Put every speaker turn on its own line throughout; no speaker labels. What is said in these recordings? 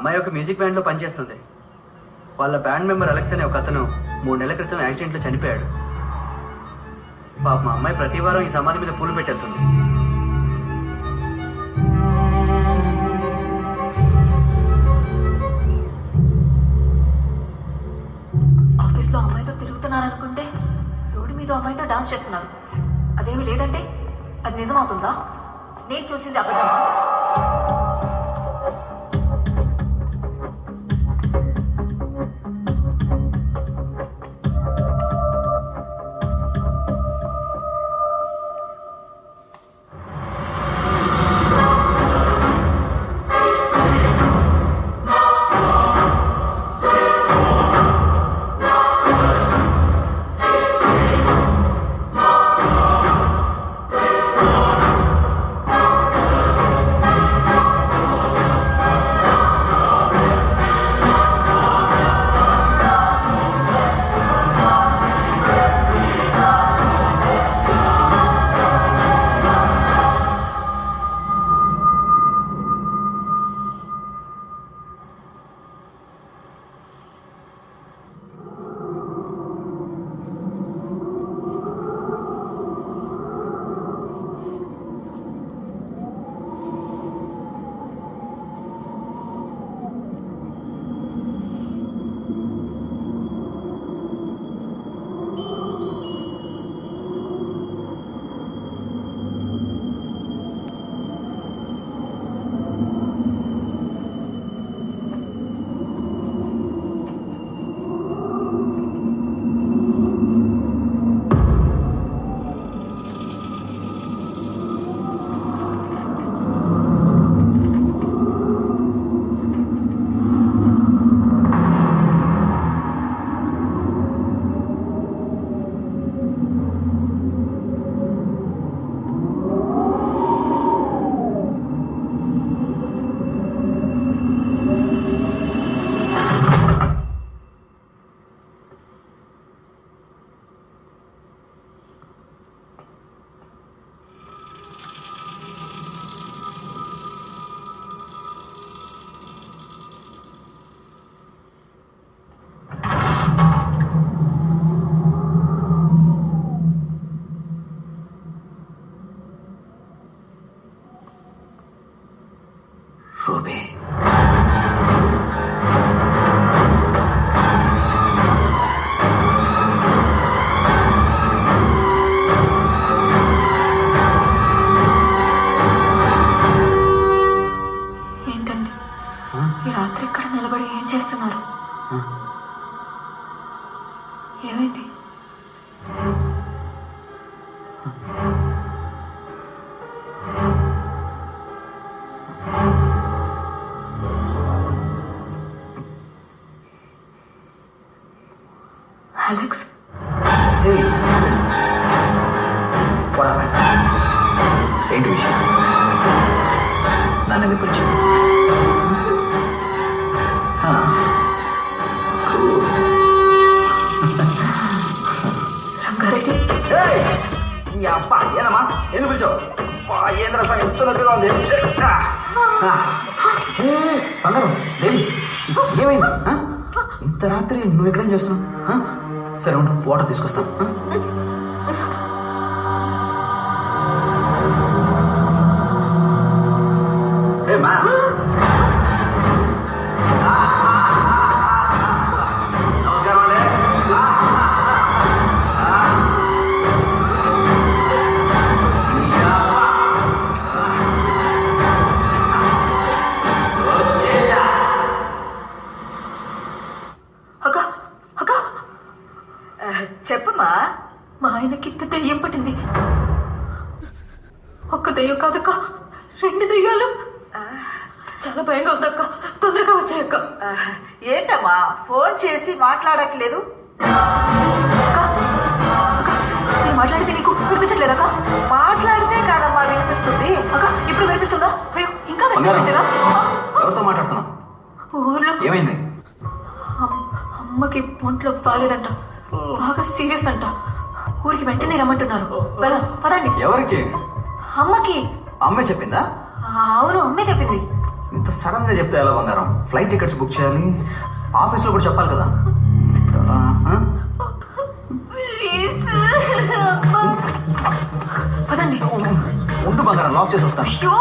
అమ్మాయి ఒక మ్యూజిక్ బ్యాండ్లో పనిచేస్తుంది. వాళ్ళ బ్యాండ్ మెంబర్ అలెక్స్ అనే ఒక అతను మూడు నెలల క్రితం యాక్సిడెంట్లో చనిపోయాడు. పాప మా అమ్మాయి ప్రతి వారం ఈ సమాధి మీద పూలు పెట్టేస్తుంది.
ఆఫీస్లో అమ్మాయితో తిరుగుతున్నారు అనుకుంటే రోడ్డు మీద అమ్మాయితో డాన్స్ చేస్తున్నారు. అదేమీ లేదంటే అది నిజమవుతుందా? నేను చూసింది అబద్ధమా?
రూబీ
అలెక్స్
ఏంటి విషయం? నన్ను ఎందుకు పిలిచావు?
రంగారెడ్డి?
ఈ అబ్బా ఏనమ్మా? ఎందుకు పిలిచావు? ఏంద్రా సంగతి ఎంత నొప్పిగా ఉంది బంగారం దేవి ఏమైంది? ఇంత రాత్రి నువ్వు ఎక్కడేం చేస్తున్నావు? సరే ఉండు వాటర్ తీసుకొస్తాను.
చెప్పమ్మా.
మా ఆయనకి ఇంత దెయ్యం పట్టింది. ఒక్క దెయ్యం కాదక్క రెండు దెయ్యాలు. చాలా భయంగా ఉంది అక్క తొందరగా వచ్చాయి అక్క
ఆ, ఏంటమ్మా ఫోన్ చేసి మాట్లాడట్లేదు?
నేను మాట్లాడితే నీకు వినిపించట్లేదు అక్క?
మాట్లాడితే కాదమ్మా వినిపిస్తుంది.
అక్క ఇప్పుడు వినిపిస్తుందా? అయ్యో ఇంకా వినిపించట్లేదా?
ఎవరితో మాట్లాడుతున్నావు?
ఊర్లో.
ఏమైంది?
అమ్- అమ్మకి ఒంట్లో బాగాలేదంట. బాగా సీరియస్ అంట. ఊరికి వెంటనే రమ్మంటున్నారు. వెళ్దాం పదండి.
ఎవరికి?
అమ్మకి.
అమ్మే చెప్పిందా?
అవును అమ్మే చెప్పింది.
ఇంత సడన్గా చెప్తే ఎలా బంగారం? ఫ్లైట్ టికెట్స్ బుక్ చేయాలి. ఆఫీస్లో కూడా చెప్పాలి కదా.
పదండి.
ఉండు బంగారం లాక్ చేసి వస్తాను.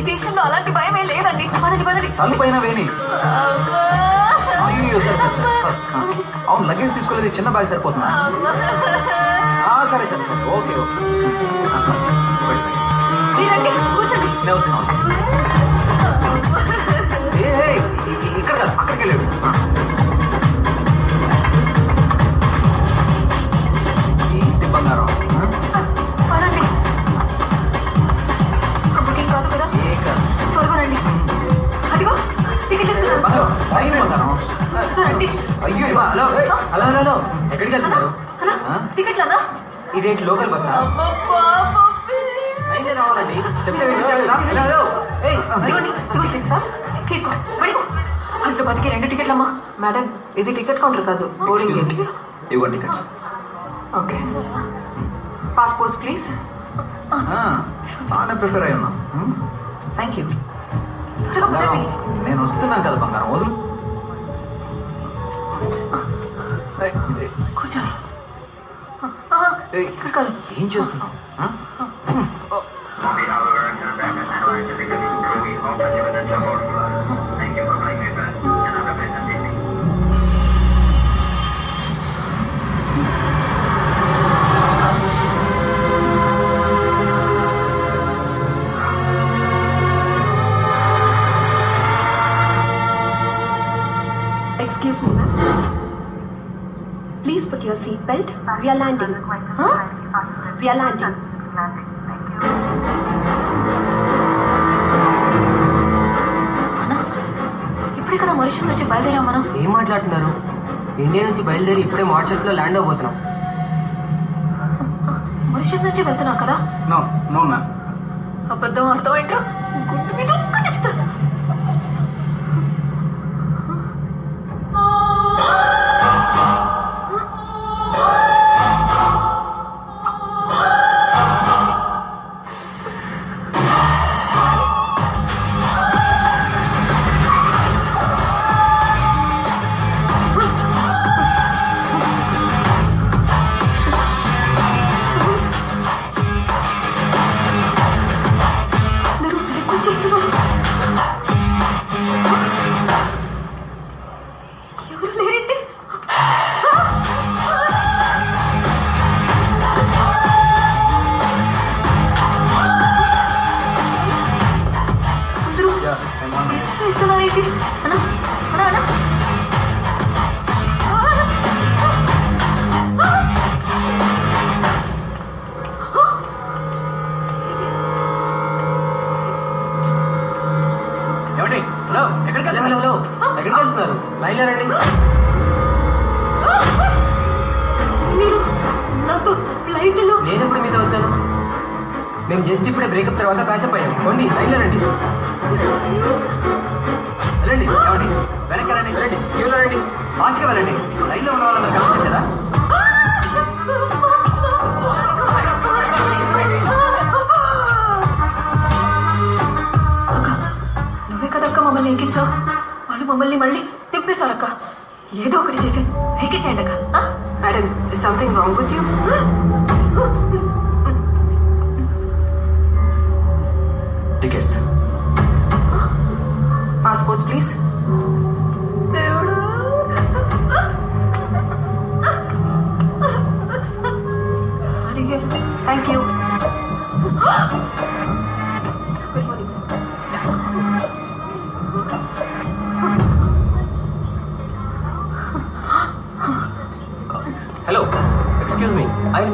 ఈ దేశంలో అలాంటి భయమే లేదండి. పదండి పదండి.
తల్లి పైన వేణి అయ్యో సరే సరే సరే ఆ, అవును లగేజ్ తీసుకోలేదు చిన్న బ్యాగ్ సరిపోతుందా? సరే సరే సరే. Okay okay.
కూర్చోండి.
నేను వస్తున్నా. అయ్యో హలో హలో హలో ఎక్కడికి వెళ్తున్నారు?
టికెట్లు అన్నా
ఇదేంటి లోకల్ అయితే రావాలండి. చెప్తే? హలో
టికెట్ తీసుకో హైదరాబాద్కి రెండు టికెట్లమ్మా.
మేడం ఇది టికెట్ కౌంటర్ కాదు బోర్డింగ్ గేట్
ఇవ్వండి టికెట్స్.
ఓకే. పాస్పోర్ట్స్ ప్లీజ్
బాగానే ప్రిపేర్ అయి ఉన్నా.
థ్యాంక్ యూ
నేను వస్తున్నాను కదా బంగారం. వదులు. కూర్చో
ఇక్కడ
ఏం చేస్తున్నావు
We are landing.
ఆ?
We are landing.
ఇప్పుడే కదా మారిషస్ వచ్చి బయలుదేరాం మనం.
ఏం మాట్లాడుతున్నారు? ఇండియా నుంచి బయలుదేరి ఇప్పుడే మారిషస్లో ల్యాండ్ అవబోతున్నాం
మారిషస్ నుంచి వెళ్తున్నాం కదా?
No no ma'am.
అబద్ధం అర్థమైంటా గుండు మీద
మేము జస్ట్ ఇప్పుడే బ్రేకప్ తర్వాత ప్యాచప్ అయ్యాం. పోండి లైన్లో రండి.
వెళ్ళండి ఏమండి? వెనక్కి వెళ్ళండి వెళ్ళండి.
క్యూలో రండి.
ఫాస్ట్గా వెళ్ళండి. లైన్లో ఉన్న వాళ్ళందరూ కలిసి కదా?
అక్క నువ్వే కదక్క మమ్మల్ని ఎక్కించావు? వాళ్ళు మమ్మల్ని మళ్ళీ తిప్పేశారక్క. ఏదో ఒకటి చేసి ఎక్కించేయండి అక్క?
Madam something wrong with you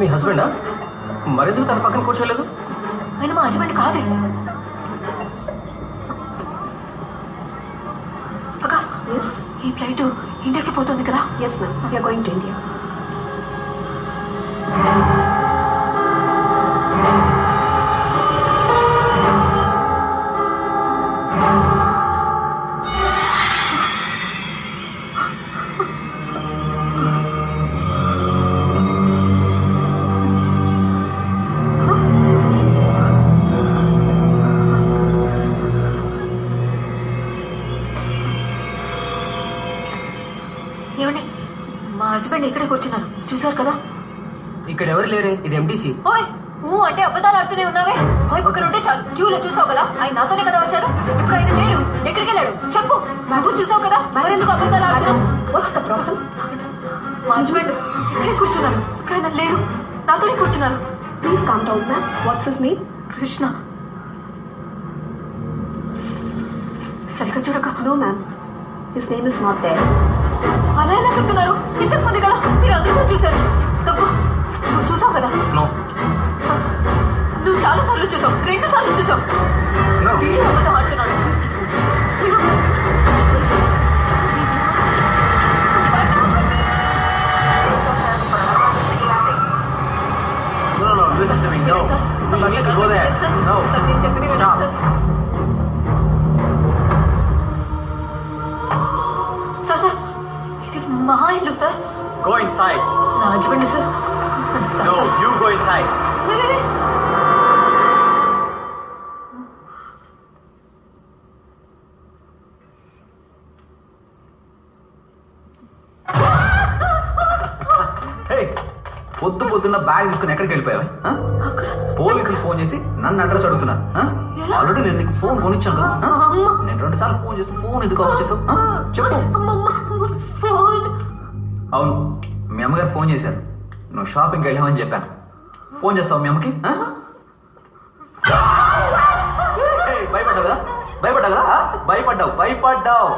మీ హస్బెండా? మరెందుకు తన పక్కన కూర్చోలేదు?
ఆయన మా హస్బెండ్ కాదే. ఈ ఫ్లైట్ ఇండియాకి పోతుంది కదా?
Yes ma'am you're going to India
ఏమండి? మా హస్బెండ్ ఇక్కడే కూర్చున్నారు. చూసారు కదా?
ఇక్కడ ఎవరు లేరే? ఇది ఎంటీసీ
ఓయ్ ఊ అంటే అబద్ధాలు ఆడుతూనే ఉన్నావే? ఓయ్ పక్కన ఉంటే చ- క్యూలో చూసావు కదా? ఆయన నాతోనే కదా వచ్చారు? ఇప్పుడు ఆయన లేడు. ఎక్కడికి వెళ్ళాడు? చెప్పు. నువ్వు చూసావు కదా? మరి ఎందుకు అబద్ధాలు ఆడుతున్నావు?
The problem?
మా హస్బెండ్ ఇక్కడే కూర్చున్నారు. ఇప్పుడు ఆయన లేరు. నాతోనే కూర్చున్నారు.
Please calm down, ma'am. What's his name?
Krishna. సరిగ్గా చూడక.
No, ma'am. His name is not there.
అలా ఎలా చెప్తున్నారు. ఇంతకు ముందు కదా మీరు అందరూ కూడా చూశారు. తప్పు. నువ్వు చూసావు కదా? నువ్వు చాలా సార్లు చూసావు. రెండు సార్లు చూసావు. వీడు అబద్ధం ఆడుతున్నాడు.
No, no, listen to me. No. need to go there. No. Stop.
మా ఇల్లు సార్
Go inside.
నా husband sir
No, you go inside. Hey, పొద్దు పొద్దున్న బ్యాగ్ తీసుకుని ఎక్కడికి వెళ్ళిపోయావు ఆ?
అక్కడ
పోలీసులు ఫోన్ చేసి నన్ను అడ్రస్?
ఎలా?
ఆల్రెడీ నేను నీకు ఫోన్ కొనిచ్చాను కదా ఆ?
అమ్మ.
నేను రెండు సార్లు ఫోన్ చేస్తే ఫోన్ ఎందుకు ఆఫ్ చేసావు ఆ? చెప్పు
ఫోన్
అవును. మీ అమ్మగారు ఫోన్ చేశారు. నువ్వు షాపింగ్కి వెళ్ళామని చెప్పాను. ఫోన్ చేస్తావు మీ అమ్మకి? ఆ? ఏయ్, భయపడ్డావు? కదా భయపడ్డావు? కదా ఆ? భయపడ్డావు భయపడ్డావు.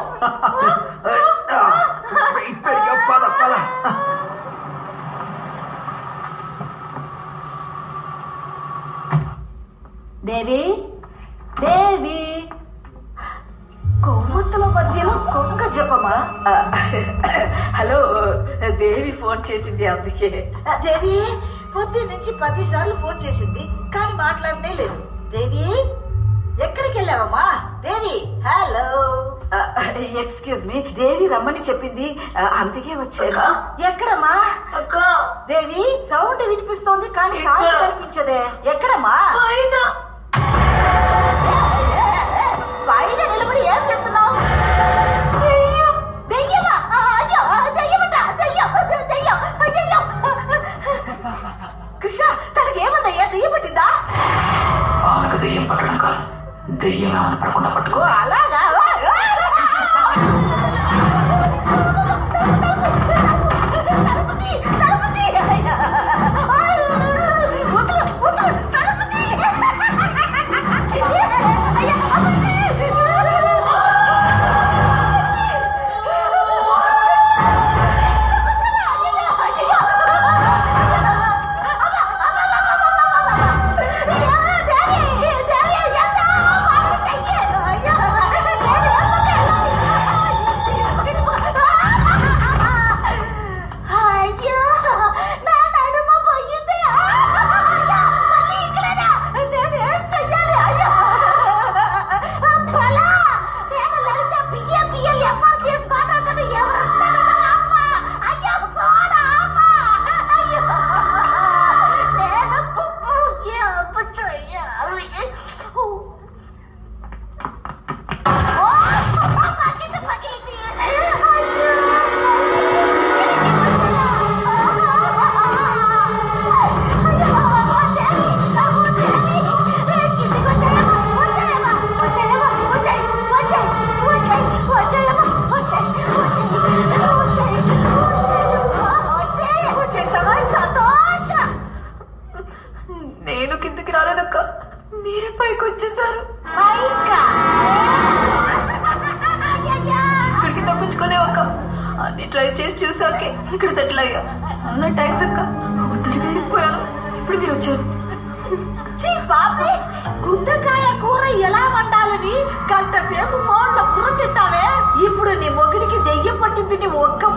ఇప్పటికే పద పద.
దేవి దేవి. కొవ్వొత్తుల మధ్యలో కొంక జపమా? హలో దేవి ఫోన్ చేసింది అందుకే. దేవి పొద్దు నుంచి పది సార్లు ఫోన్ చేసింది కానీ మాట్లాడనే లేదు. దేవి ఎక్కడికి వెళ్ళావమ్మా? దేవి హలో. ఎక్స్క్యూజ్ మీ దేవి రమ్మని చెప్పింది ఆ, అందుకే వచ్చాను. ఎక్కడమ్మా?
అక్క.
దేవి సౌండ్ వినిపిస్తోంది కానీ
ఇక్కడ.
కనిపించదే ఎక్కడమ్మా?
పైన.
కృష్ణ తనకి ఏమన్నయ్యా దెయ్యం పట్టిందా?
ఆమెకు దెయ్యం పట్టడం కాదు. దెయ్యం ఆమెను పడకుండా పట్టుకో.
అలాగా?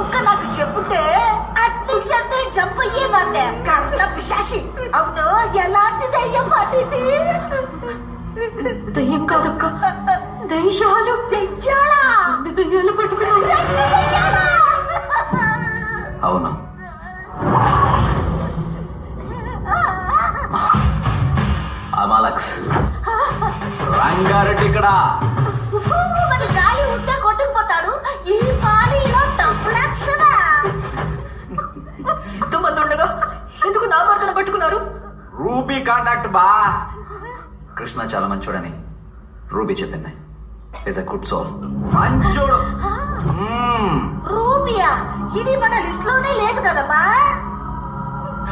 ముక్క నాకు చెప్పుంటే అట్నుంచంటే జంప్ అయ్యేదాన్నే కర్ణ పిశాసి అవును ఎలాంటి దెయ్యం పట్టింది
దయ్యం కాదక్క. దయ్యాలు.
దెయ్యాలా?
దయ్యాలు
దెయ్యాలా?
అవును. అమాలక్స్ రంగారెడ్డి ఇక్కడ.
పట్టుకున్నారు?
రూబీ కాంటాక్ట్ బా. కృష్ణ చాలా మంచోడని రూబీ చెప్పింది. ఇస్ అ గుడ్ సోల్ మంచోడు. మ్మ్.
రూపియా ఇది మన లిస్ట్లోనే లేదు కదమ్మా.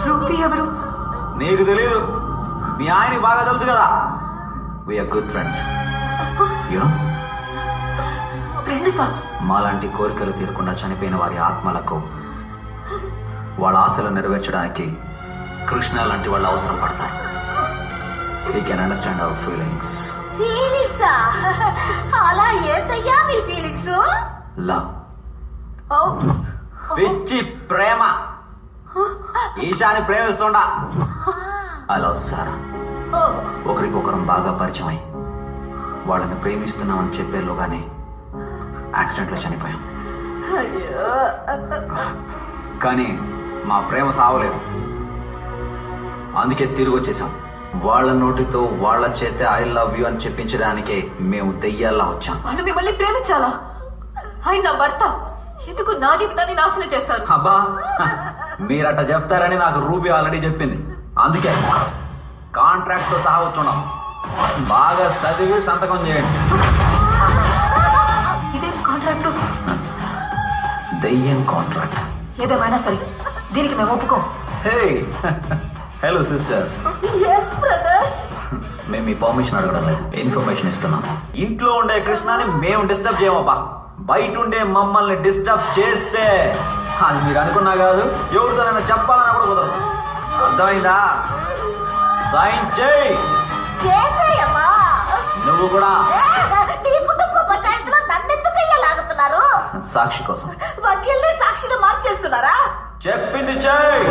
రూపీ ఎవరు?
నీకు తెలియదు మీ ఆయనకి బాగా తెలుసు కదా. We're good friends you know
friend sir.
మాలాంటి కోరికలు తీరకుండా చనిపోయిన వారి ఆత్మలకు వాళ్ళ ఆశలు నెరవేర్చడానికి కృష్ణ లాంటి వాళ్ళు అవసరం పడతారు. We can understand our feelings
ఫీలింగ్సా అలా ఏంటయ్యా మీ ఫీలింగ్స్
లవ్ పిచ్చి ప్రేమ. ఈశాని ప్రేమిస్తుండా. ఐ లవ్ సారా ఒకరికొకరం బాగా పరిచయం అయి వాళ్ళని ప్రేమిస్తున్నామని చెప్పేలోగానే యాక్సిడెంట్లో చనిపోయాం. కానీ మా ప్రేమ సావలేదు. అందుకే తిరిగి వచ్చేసాం. వాళ్ళ నోటితో వాళ్ళ చేతే ఐ లవ్ యూ అని చెప్పించడానికే మేము దెయ్యాల్లా వచ్చాం.
వాళ్ళు మిమ్మల్ని ప్రేమించాలా? ఆయన నా భర్త. ఎందుకు నా జీవితాన్ని నాశనం చేస్తారు?
అబ్బా మీరట చెప్తారని నాకు రూబీ ఆల్రెడీ చెప్పింది. అందుకే కాంట్రాక్ట్తో సహా వచ్చున్నాం. బాగా చదివి సంతకం చేయండి.
ఇదేం కాంట్రాక్ట్?
దెయ్యం కాంట్రాక్ట్.
ఏదేమైనా సరే దీనికి మేము ఒప్పుకోం.
Hey hello sisters
yes brothers
మేము మీ పర్మిషన్ అడగడం లేదు. ఇన్ఫర్మేషన్ ఇస్తున్నాం. ఇంట్లో ఉండే కృష్ణని మేము డిస్టర్బ్ చేయమబ్బా బయట ఉండే మమ్మల్ని డిస్టర్బ్ చేస్తే అది మీరు అనుకున్నా కాదు ఎవరితోనైనా చెప్పాలని కూడా కుదరదు. అర్థమైందా? సైన్ చేయి. నువ్వు కూడా. సాక్షి కోసం.
వకీల్ని సాక్షిగా మార్చేస్తున్నారా?
చెప్పింది చేయి.